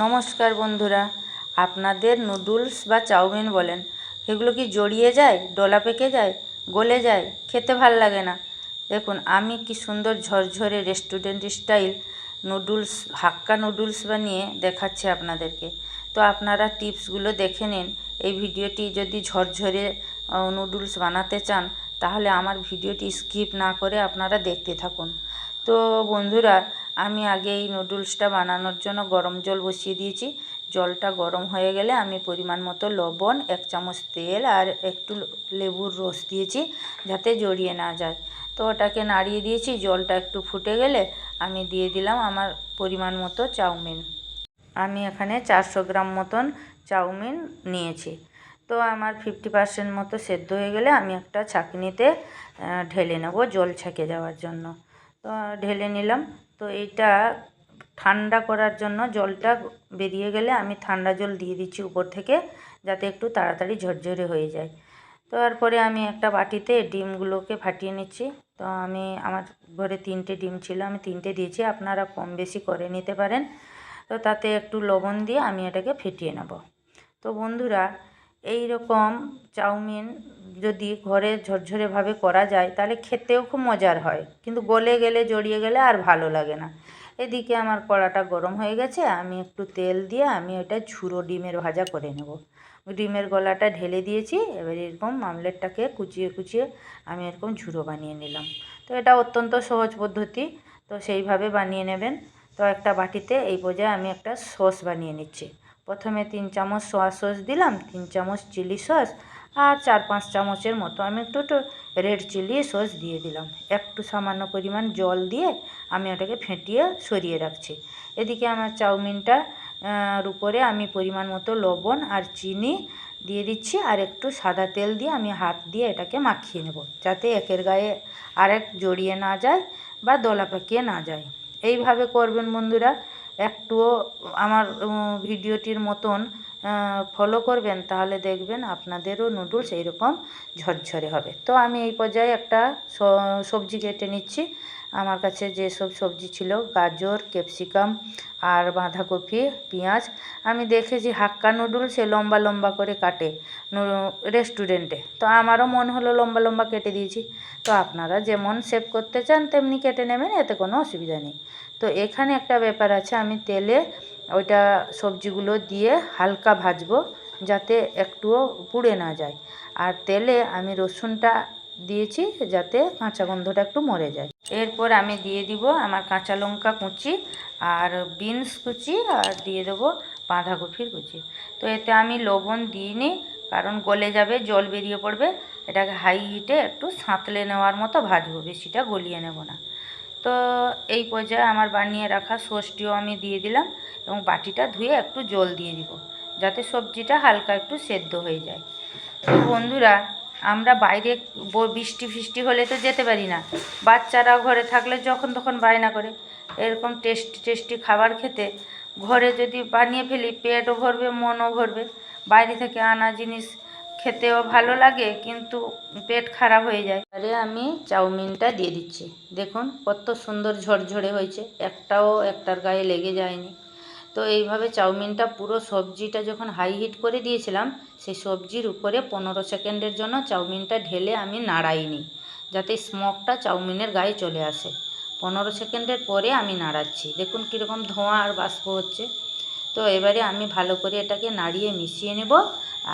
নমস্কার বন্ধুরা, আপনাদের নুডলস বা চাউমিন বলেন। এগুলো কি জড়িয়ে যায়, ডলা পেকে যায়, গলে যায়, খেতে ভালো লাগে না? দেখুন, আমি কি সুন্দর ঝরঝরে restaurant style noodles, Hakka noodles বানিয়ে দেখাচ্ছি আপনাদেরকে। তো আপনারা টিপসগুলো দেখে নিন। এই ভিডিওটি যদি ঝরঝরে নুডলস বানাতে চান, তাহলে আমার ভিডিওটি স্কিপ না করে আপনারা দেখতে থাকুন। তো বন্ধুরা আমি আগে এই নুডলসটা বানানোর জন্য গরম জল বসিয়ে দিয়েছি। জলটা গরম হয়ে গেলে আমি পরিমাণ মতো লবণ, এক চামচ তেল আর একটু লেবুর রস দিয়েছি যাতে জড়িয়ে না যায়। তো ওটাকে নাড়িয়ে দিয়েছি, জলটা একটু ফুটে গেলে আমি দিয়ে দিলাম আমার পরিমাণ মতো চাউমিন। আমি এখানে চারশো গ্রাম মতন চাউমিন নিয়েছি। তো আমার ফিফটি পার্সেন্ট মতো সেদ্ধ হয়ে গেলে আমি একটা ছাঁকনিতে ঢেলে নেব জল ছেঁকে যাওয়ার জন্য। তো ঢেলে নিলাম। তো এইটা ঠান্ডা করার জন্য জলটা বেরিয়ে গেলে আমি ঠান্ডা জল দিয়ে দিচ্ছি উপর থেকে, যাতে একটু তাড়াতাড়ি ঝরঝরে হয়ে যায়। তো তারপরে আমি একটা বাটিতে ডিমগুলোকে ফাটিয়ে নিচ্ছি। তো আমি, আমার ঘরে তিনটে ডিম ছিল, আমি তিনটে দিয়েছি, আপনারা কম বেশি করে নিতে পারেন। তো তাতে একটু লবণ দিয়ে আমি এটাকে ফেটিয়ে নেব। তো বন্ধুরা এই রকম চাউমিন যদি ঘরে ঝরঝরেভাবে করা যায়, তাহলে খেতেও খুব মজার হয়। কিন্তু গলে গেলে, জড়িয়ে গেলে আর ভালো লাগে না। এদিকে আমার কড়াটা গরম হয়ে গেছে, আমি একটু তেল দিয়ে আমি ওটা ঝুরো ডিমের ভাজা করে নেব। ডিমের গলাটা ঢেলে দিয়েছি, এবার এরকম মামলেটটাকে কুচিয়ে কুচিয়ে আমি এরকম ঝুরো বানিয়ে নিলাম। তো এটা অত্যন্ত সহজ পদ্ধতি, তো সেইভাবে বানিয়ে নেবেন। তো একটা বাটিতে এই পর্যায়ে আমি একটা সস বানিয়ে নিচ্ছি। প্রথমে তিন চামচ সোয়া সস দিলাম, তিন চামচ চিলি সস আর চার পাঁচ চামচের মতো আমি একটু একটু রেড চিলি সস দিয়ে দিলাম। একটু সামান্য পরিমাণ জল দিয়ে আমি ওটাকে ফেটিয়ে সরিয়ে রাখছি। এদিকে আমার চাউমিনটা উপরে আমি পরিমাণ মতো লবণ আর চিনি দিয়ে দিচ্ছি আর একটু সাদা তেল দিয়ে আমি হাত দিয়ে এটাকে মাখিয়ে নেব যাতে একের গায়ে আরেক জড়িয়ে না যায় বা দলা পাকিয়ে না যায়। এইভাবে করবেন বন্ধুরা। একটুও আমার ভিডিওটির মতন ফলো করবেন, তাহলে দেখবেন আপনাদেরও নুডলস এইরকম ঝরঝরে হবে। তো আমি এই পর্যায়ে একটা সবজি কেটে নিচ্ছি। আমার কাছে যেসব সবজি ছিল, গাজর, ক্যাপসিকাম আর বাঁধাকপি, পেঁয়াজ, আমি দেখেছি হাক্কা নুডলস নুডলসে লম্বা লম্বা করে কাটে রেস্টুরেন্টে তো আমারও মন হলো লম্বা লম্বা কেটে দিয়েছি। তো আপনারা যেমন সেভ করতে চান, তেমনি কেটে নেবেন, এতে কোনো অসুবিধা নেই। তো এখানে একটা ব্যাপার আছে, আমি তেলে ওইটা সবজিগুলো দিয়ে হালকা ভাজবো যাতে একটুও পুড়ে না যায়। আর তেলে আমি রসুনটা দিয়েছি যাতে কাঁচা গন্ধটা একটু মরে যায়। এরপর আমি দিয়ে দিব আমার কাঁচা লঙ্কা কুচি আর বিনস কুচি আর দিয়ে দেবো বাঁধাকপির কুচি। তো এতে আমি লবণ দিইনি, কারণ গলে যাবে, জল বেরিয়ে পড়বে। এটাকে হাই হিটে একটু সাঁতলে নেওয়ার মতো ভাজবো, বেশিটা গলিয়ে নেব না। তো এই পর্যায়ে আমার বানিয়ে রাখা সসটিও আমি দিয়ে দিলাম এবং বাটিটা ধুয়ে একটু জল দিয়ে দিব, যাতে সবজিটা হালকা একটু সেদ্ধ হয়ে যায়। তো বন্ধুরা, আমরা বাইরে বৃষ্টি ফিষ্টি হলে তো যেতে পারি না। বাচ্চারা ঘরে থাকলে যখন তখন বায়না করে। এরকম টেস্টি টেস্টি খাবার খেতে ঘরে যদি বানিয়ে ফেলি, পেটও ভরবে, মনও ভরবে। বাইরে থেকে আনা জিনিস খেতেও ভালো লাগে, কিন্তু পেট খারাপ হয়ে যায়। আরে আমি চাউমিনটা দিয়ে দিচ্ছি। দেখুন কত সুন্দর ঝরঝরে হয়েছে, একটাও একটার গায়ে লেগে যায়নি। তো এইভাবে চাউমিনটা পুরো সবজিটা যখন হাই হিট করে দিয়েছিলাম, সেই সবজির উপরে পনেরো সেকেন্ডের জন্য চাউমিনটা ঢেলে আমি নাড়াইনি, যাতে স্মোকটা চাউমিনের গায়ে চলে আসে। পনেরো সেকেন্ডের পরে আমি নাড়াচ্ছি। দেখুন কীরকম ধোঁয়া আর বাষ্প হচ্ছে। তো এবারে আমি ভালো করে এটাকে নাড়িয়ে মিশিয়ে নেব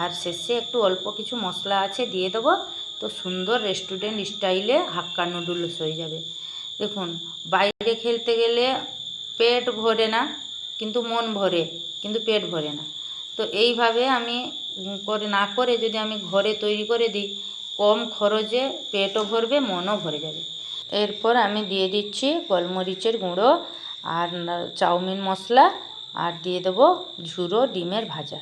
আর শেষে একটু অল্প কিছু মশলা আছে দিয়ে দেবো। তো সুন্দর রেস্টুরেন্ট স্টাইলে হাক্কা নুডলস হয়ে যাবে। দেখুন, বাইরে খেলতে গেলে পেট ভরে না, কিন্তু মন ভরে, কিন্তু পেট ভরে না। তো এইভাবে আমি করে, না করে যদি আমি ঘরে তৈরি করে দিই, কম খরচে পেটও ভরবে, মনও ভরে যাবে। এরপর আমি দিয়ে দিচ্ছি গোলমরিচের গুঁড়ো আর চাউমিন মশলা। আর দিয়ে দেবো ঝুরো ডিমের ভাজা।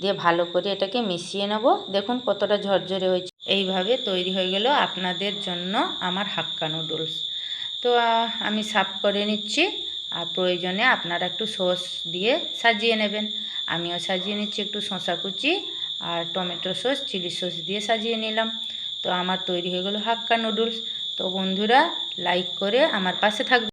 দিয়ে ভালো করে এটাকে মিশিয়ে নেব। দেখুন কতটা ঝরঝরে হয়েছে। এইভাবে তৈরি হয়ে গেল আপনাদের জন্য আমার হাক্কা নুডলস। তো আমি সাফ করে নিচ্ছি। আর প্রয়োজনে আপনারা একটু সস দিয়ে সাজিয়ে নেবেন। আমিও সাজিয়ে নিচ্ছি একটু শশা কুচি আর টমেটো সস, চিলি সস দিয়ে সাজিয়ে নিলাম। তো আমার তৈরি হয়ে গেলো হাক্কা নুডলস। তো বন্ধুরা, লাইক করে আমার পাশে থাকবে